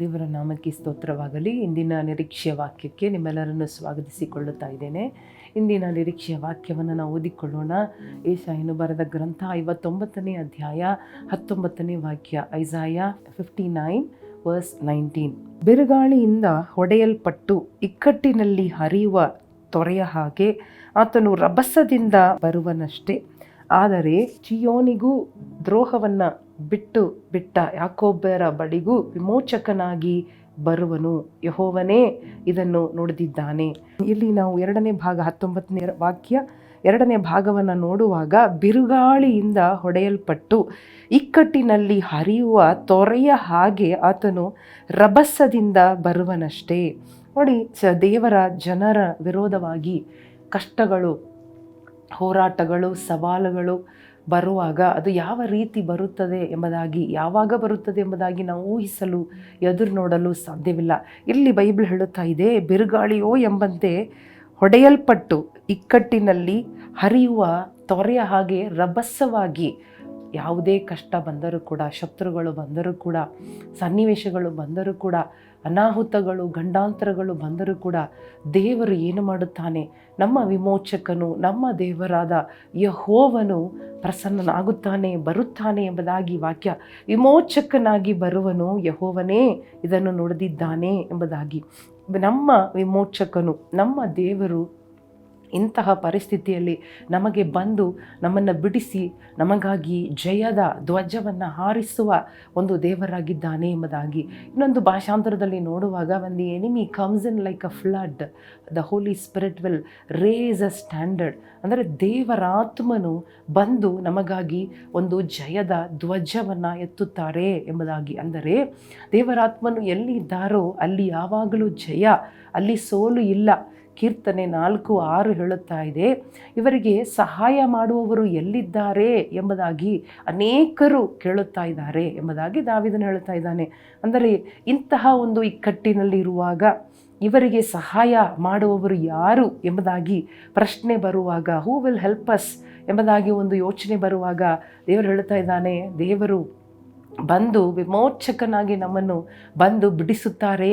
ದೇವರ ನಾಮಕ್ಕೆ ಸ್ತೋತ್ರವಾಗಲಿ. ಇಂದಿನ ನಿರೀಕ್ಷೆಯ ವಾಕ್ಯಕ್ಕೆ ನಿಮ್ಮೆಲ್ಲರನ್ನು ಸ್ವಾಗತಿಸಿಕೊಳ್ಳುತ್ತಾ ಇದ್ದೇನೆ. ಇಂದಿನ ನಿರೀಕ್ಷೆಯ ವಾಕ್ಯವನ್ನು ನಾವು ಓದಿಕೊಳ್ಳೋಣ. ಏಷಾಯನು ಬರೆದ ಗ್ರಂಥ ಐವತ್ತೊಂಬತ್ತನೇ ಅಧ್ಯಾಯ ಹತ್ತೊಂಬತ್ತನೇ ವಾಕ್ಯ, Isaiah fifty nine verse nineteen. ಬಿರುಗಾಳಿಯಿಂದ ಹೊಡೆಯಲ್ಪಟ್ಟು ಇಕ್ಕಟ್ಟಿನಲ್ಲಿ ಹರಿಯುವ ತೊರೆಯ ಹಾಗೆ ಆತನು ರಭಸದಿಂದ ಬರುವನಷ್ಟೇ. ಆದರೆ ಚಿಯೋನಿಗೂ ದ್ರೋಹವನ್ನು ಬಿಟ್ಟು ಬಿಟ್ಟ ಯಾಕೋಬ್ಬರ ಬಳಿಗೂ ವಿಮೋಚಕನಾಗಿ ಬರುವನು ಯಹೋವನೇ ಇದನ್ನು ನುಡಿದಿದ್ದಾನೆ. ಇಲ್ಲಿ ನಾವು ಎರಡನೇ ಭಾಗ ಹತ್ತೊಂಬತ್ತನೇ ವಾಕ್ಯ ಎರಡನೇ ಭಾಗವನ್ನು ನೋಡುವಾಗ ಬಿರುಗಾಳಿಯಿಂದ ಹೊಡೆಯಲ್ಪಟ್ಟು ಇಕ್ಕಟ್ಟಿನಲ್ಲಿ ಹರಿಯುವ ತೊರೆಯ ಹಾಗೆ ಆತನು ರಭಸದಿಂದ ಬರುವನಷ್ಟೇ. ನೋಡಿ ದೇವರ ಜನರ ವಿರೋಧವಾಗಿ ಕಷ್ಟಗಳು ಹೋರಾಟಗಳು, ಸವಾಲುಗಳು ಬರುವಾಗ ಅದು ಯಾವ ರೀತಿ ಬರುತ್ತದೆ ಎಂಬುದಾಗಿ, ಯಾವಾಗ ಬರುತ್ತದೆ ಎಂಬುದಾಗಿ ನಾವು ಊಹಿಸಲು, ಎದುರು ನೋಡಲು ಸಾಧ್ಯವಿಲ್ಲ. ಇಲ್ಲಿ ಬೈಬಲ್ ಹೇಳುತ್ತಾ ಇದೆ, ಬಿರುಗಾಳಿಯೋ ಎಂಬಂತೆ ಹೊಡೆಯಲ್ಪಟ್ಟು ಇಕ್ಕಟ್ಟಿನಲ್ಲಿ ಹರಿಯುವ ತೊರೆಯ ಹಾಗೆ ರಭಸವಾಗಿ ಯಾವುದೇ ಕಷ್ಟ ಬಂದರೂ ಕೂಡ, ಶತ್ರುಗಳು ಬಂದರೂ ಕೂಡ, ಸನ್ನಿವೇಶಗಳು ಬಂದರೂ ಕೂಡ, ಅನಾಹುತಗಳು, ಗಂಡಾಂತರಗಳು ಬಂದರೂ ಕೂಡ ದೇವರು ಏನು ಮಾಡುತ್ತಾನೆ? ನಮ್ಮ ವಿಮೋಚಕನು, ನಮ್ಮ ದೇವರಾದ ಯಹೋವನು ಪ್ರಸನ್ನನಾಗುತ್ತಾನೆ, ಬರುತ್ತಾನೆ ಎಂಬುದಾಗಿ ವಾಕ್ಯ ವಿಮೋಚಕನಾಗಿ ಬರುವನು ಯಹೋವನೇ ಇದನ್ನು ನುಡಿದಿದ್ದಾನೆ ಎಂಬುದಾಗಿ. ನಮ್ಮ ವಿಮೋಚಕನು, ನಮ್ಮ ದೇವರು ಇಂತಹ ಪರಿಸ್ಥಿತಿಯಲ್ಲಿ ನಮಗೆ ಬಂದು ನಮ್ಮನ್ನು ಬಿಡಿಸಿ ನಮಗಾಗಿ ಜಯದ ಧ್ವಜವನ್ನು ಹಾರಿಸುವ ಒಂದು ದೇವರಾಗಿದ್ದಾನೆ ಎಂಬುದಾಗಿ ಇನ್ನೊಂದು ಭಾಷಾಂತರದಲ್ಲಿ ನೋಡುವಾಗ ಒಂದು enemy comes in like a flood the Holy Spirit will raise a standard ಅಂದರೆ ದೇವರಾತ್ಮನು ಬಂದು ನಮಗಾಗಿ ಒಂದು ಜಯದ ಧ್ವಜವನ್ನು ಎತ್ತುತ್ತಾರೆ ಎಂಬುದಾಗಿ. ಅಂದರೆ ದೇವರಾತ್ಮನು ಎಲ್ಲಿ ಇದ್ದಾರೋ ಅಲ್ಲಿ ಯಾವಾಗಲೂ ಜಯ, ಅಲ್ಲಿ ಸೋಲು ಇಲ್ಲ. ಕೀರ್ತನೆ ನಾಲ್ಕು ಆರು ಹೇಳುತ್ತಾ ಇದೆ, ಇವರಿಗೆ ಸಹಾಯ ಮಾಡುವವರು ಎಲ್ಲಿದ್ದಾರೆ ಎಂಬುದಾಗಿ ಅನೇಕರು ಕೇಳುತ್ತಾ ಇದ್ದಾರೆ ಎಂಬುದಾಗಿ ದಾವಿದನು ಹೇಳುತ್ತಾ ಇದ್ದಾನೆ. ಅಂದರೆ ಇಂತಹ ಒಂದು ಇಕ್ಕಟ್ಟಿನಲ್ಲಿರುವಾಗ ಇವರಿಗೆ ಸಹಾಯ ಮಾಡುವವರು ಯಾರು ಎಂಬುದಾಗಿ ಪ್ರಶ್ನೆ ಬರುವಾಗ ಹೂ ವಿಲ್ ಹೆಲ್ಪ್ ಅಸ್ ಎಂಬುದಾಗಿ ಒಂದು ಯೋಚನೆ ಬರುವಾಗ ದೇವರು ಹೇಳ್ತಾ ಇದ್ದಾನೆ, ದೇವರು ಬಂದು ವಿಮೋಚಕನಾಗಿ ನಮ್ಮನ್ನು ಬಂದು ಬಿಡಿಸುತ್ತಾರೆ.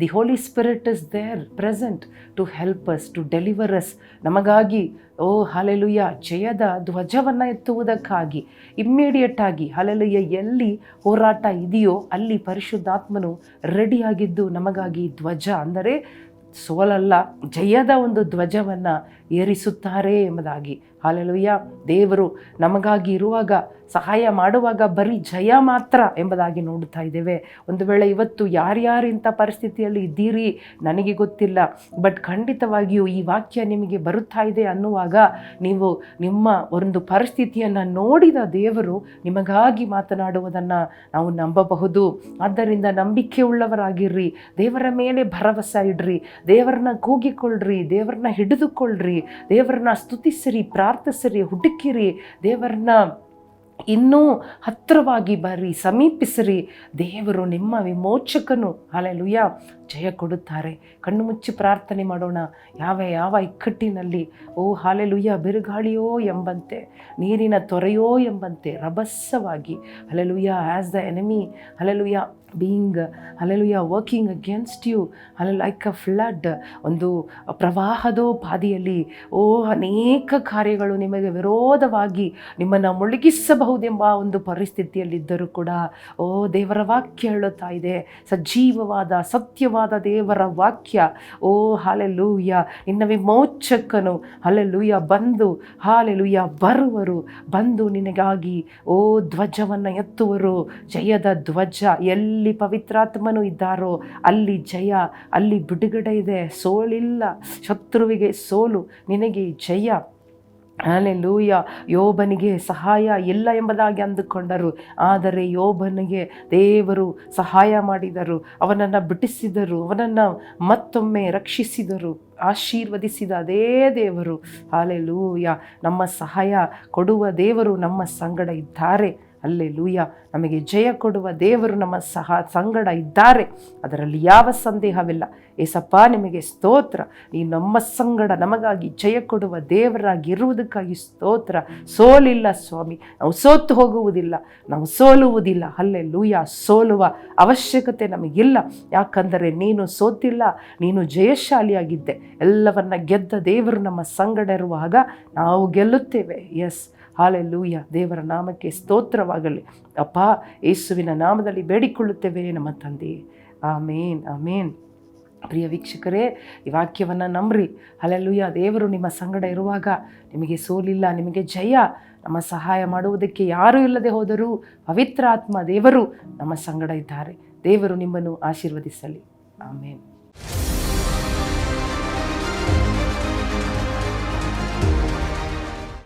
The Holy Spirit is there present to help us to deliver us ನಮಗಾಗಿ, ಓ ಹಲೆಲುಯ್ಯ ಜಯದ ಧ್ವಜವನ್ನು ಎತ್ತುವುದಕ್ಕಾಗಿ ಇಮ್ಮಿಡಿಯೇಟಾಗಿ ಹಲೆಲುಯ್ಯ ಎಲ್ಲಿ ಹೋರಾಟ ಇದೆಯೋ ಅಲ್ಲಿ ಪರಿಶುದ್ಧಾತ್ಮನು ರೆಡಿಯಾಗಿದ್ದು ನಮಗಾಗಿ ಧ್ವಜ ಅಂದರೆ ಸೋಲಲ್ಲ, ಜಯದ ಒಂದು ಧ್ವಜವನ್ನು ಏರಿಸುತ್ತಾರೆ ಎಂಬುದಾಗಿ. ಹಾಲೆಲುಯ್ಯ. ದೇವರು ನಮಗಾಗಿ ಇರುವಾಗ, ಸಹಾಯ ಮಾಡುವಾಗ ಬರೀ ಜಯ ಮಾತ್ರ ಎಂಬುದಾಗಿ ನೋಡುತ್ತಾ ಇದ್ದೇವೆ. ಒಂದು ವೇಳೆ ಇವತ್ತು ಯಾರ್ಯಾರು ಇಂಥ ಪರಿಸ್ಥಿತಿಯಲ್ಲಿ ಇದ್ದೀರಿ ನನಗೆ ಗೊತ್ತಿಲ್ಲ. ಬಟ್ ಖಂಡಿತವಾಗಿಯೂ ಈ ವಾಕ್ಯ ನಿಮಗೆ ಬರುತ್ತಾ ಇದೆ ಅನ್ನುವಾಗ ನೀವು ನಿಮ್ಮ ಒಂದು ಪರಿಸ್ಥಿತಿಯನ್ನು ನೋಡಿದ ದೇವರು ನಿಮಗಾಗಿ ಮಾತನಾಡುವುದನ್ನು ನಾವು ನಂಬಬಹುದು. ಆದ್ದರಿಂದ ನಂಬಿಕೆ ಉಳ್ಳವರಾಗಿರ್ರಿ. ದೇವರ ಮೇಲೆ ಭರವಸೆ ಇಡ್ರಿ. ದೇವರನ್ನ ಕೂಗಿಕೊಳ್ಳ್ರಿ. ದೇವರನ್ನ ಹಿಡಿದುಕೊಳ್ಳ್ರಿ. ದೇವರನ್ನ ಸ್ತುತಿಸಿರಿ ಪ್ರಾರ್ಥಿಸಿರಿ ಹುಡುಕಿರಿ ದೇವರನ್ನ ಇನ್ನೂ ಹತ್ತಿರವಾಗಿ ಬರ್ರಿ, ಸಮೀಪಿಸಿರಿ. ದೇವರು ನಿಮ್ಮ ವಿಮೋಚಕನು. ಅಲೆಲುಯ್ಯ ಜಯ ಕೊಡುತ್ತಾರೆ. ಕಣ್ಣು ಮುಚ್ಚಿ ಪ್ರಾರ್ಥನೆ ಮಾಡೋಣ. ಯಾವ ಯಾವ ಇಕ್ಕಟ್ಟಿನಲ್ಲಿ, ಓ ಹಾಲೆಲುಯ್ಯ ಬಿರುಗಾಳಿಯೋ ಎಂಬಂತೆ, ನೀರಿನ ತೊರೆಯೋ ಎಂಬಂತೆ, ರಭಸವಾಗಿ hallelujah as the enemy hallelujah being hallelujah working against you ಅಲೆ ಲೈಕ್ ಅ ಫ್ಲಡ್ ಒಂದು ಪ್ರವಾಹದೋಪಾದಿಯಲ್ಲಿ ಓ ಅನೇಕ ಕಾರ್ಯಗಳು ನಿಮಗೆ ವಿರೋಧವಾಗಿ ನಿಮ್ಮನ್ನು ಮುಳುಗಿಸಬಹುದೆಂಬ ಒಂದು ಪರಿಸ್ಥಿತಿಯಲ್ಲಿದ್ದರೂ ಕೂಡ, ಓ ದೇವರ ವಾಕ್ಯ ಹೇಳುತ್ತಾ ಇದೆ. ಸಜೀವವಾದ, ಸತ್ಯವಾದ ದೇವರ ವಾಕ್ಯ. ಓ ಹಾಲೆಲೂಯ್ಯ ನಿನ್ನ ವಿಮೋಚಕನು ಹಾಲೆಲೂಯ್ಯ ಬಂದು. ಹಾಲೆಲೂಯ್ಯ ಬರುವರು. ಬಂದು ನಿನಗಾಗಿ, ಓ ಧ್ವಜವನ್ನು ಎತ್ತುವರು. ಜಯದ ಧ್ವಜ. ಎಲ್ಲಿ ಪವಿತ್ರಾತ್ಮನು ಇದ್ದಾರೋ, ಅಲ್ಲಿ ಜಯ. ಅಲ್ಲಿ ಬಿಡುಗಡೆ ಇದೆ. ಸೋಲಿಲ್ಲ. ಶತ್ರುವಿಗೆ ಸೋಲು. ನಿನಗೆ ಜಯ. ಲೂಯ ಯೋಬನಿಗೆ ಸಹಾಯ ಇಲ್ಲ ಎಂಬುದಾಗಿ ಅಂದುಕೊಂಡರು. ಆದರೆ ಯೋಬನಿಗೆ ದೇವರು ಸಹಾಯ ಮಾಡಿದರು. ಅವನನ್ನು ಬಿಡಿಸಿದರು ಅವನನ್ನು ಮತ್ತೊಮ್ಮೆ ರಕ್ಷಿಸಿದರು. ಆಶೀರ್ವದಿಸಿದ ಅದೇ ದೇವರು. ಲೂಯ ನಮ್ಮ ಸಹಾಯ ಕೊಡುವ ದೇವರು ನಮ್ಮ ಸಂಗಡ ಇದ್ದಾರೆ. ಅಲ್ಲೇ ಲೂಯ ನಮಗೆ ಜಯ ಕೊಡುವ ದೇವರು ನಮ್ಮ ಸಹ ಸಂಗಡ ಇದ್ದಾರೆ. ಅದರಲ್ಲಿ ಯಾವ ಸಂದೇಹವಿಲ್ಲ. ಏಸಪ್ಪ, ನಿಮಗೆ ಸ್ತೋತ್ರ. ಈ ನಮ್ಮ ಸಂಗಡ ನಮಗಾಗಿ ಜಯ ಕೊಡುವ ದೇವರಾಗಿರುವುದಕ್ಕಾಗಿ ಸ್ತೋತ್ರ. ಸೋಲಿಲ್ಲ ಸ್ವಾಮಿ. ನಾವು ಸೋತು ಹೋಗುವುದಿಲ್ಲ. ನಾವು ಸೋಲುವುದಿಲ್ಲ. ಅಲ್ಲೇ ಲೂಯ ಸೋಲುವ ಅವಶ್ಯಕತೆ ನಮಗಿಲ್ಲ. ಯಾಕಂದರೆ ನೀನು ಸೋತಿಲ್ಲ. ನೀನು ಜಯಶಾಲಿಯಾಗಿದ್ದೆ. ಎಲ್ಲವನ್ನ ಗೆದ್ದ ದೇವರು ನಮ್ಮ ಸಂಗಡ ಇರುವಾಗ ನಾವು ಗೆಲ್ಲುತ್ತೇವೆ. ಎಸ್ ಹಾಲೆ ಲೂಯ ದೇವರ ನಾಮಕ್ಕೆ ಸ್ತೋತ್ರವಾಗಲಿ ಅಪ್ಪ, ಯೇಸುವಿನ ನಾಮದಲ್ಲಿ ಬೇಡಿಕೊಳ್ಳುತ್ತೇವೆ ನಮ್ಮ ತಂದೆ. ಆಮೇನ್ ಆಮೇನ್. ಪ್ರಿಯ ವೀಕ್ಷಕರೇ, ಈ ವಾಕ್ಯವನ್ನು ನಂಬ್ರಿ. ಅಲ್ಲೆಲ್ಲೂಯ್ಯ ದೇವರು ನಿಮ್ಮ ಸಂಗಡ ಇರುವಾಗ ನಿಮಗೆ ಸೋಲಿಲ್ಲ, ನಿಮಗೆ ಜಯ. ನಮ್ಮ ಸಹಾಯ ಮಾಡುವುದಕ್ಕೆ ಯಾರೂ ಇಲ್ಲದೆ ಹೋದರೂ ಪವಿತ್ರ ಆತ್ಮ ದೇವರು ನಮ್ಮ ಸಂಗಡ ಇದ್ದಾರೆ. ದೇವರು ನಿಮ್ಮನ್ನು ಆಶೀರ್ವದಿಸಲಿ. ಆಮೇನ್.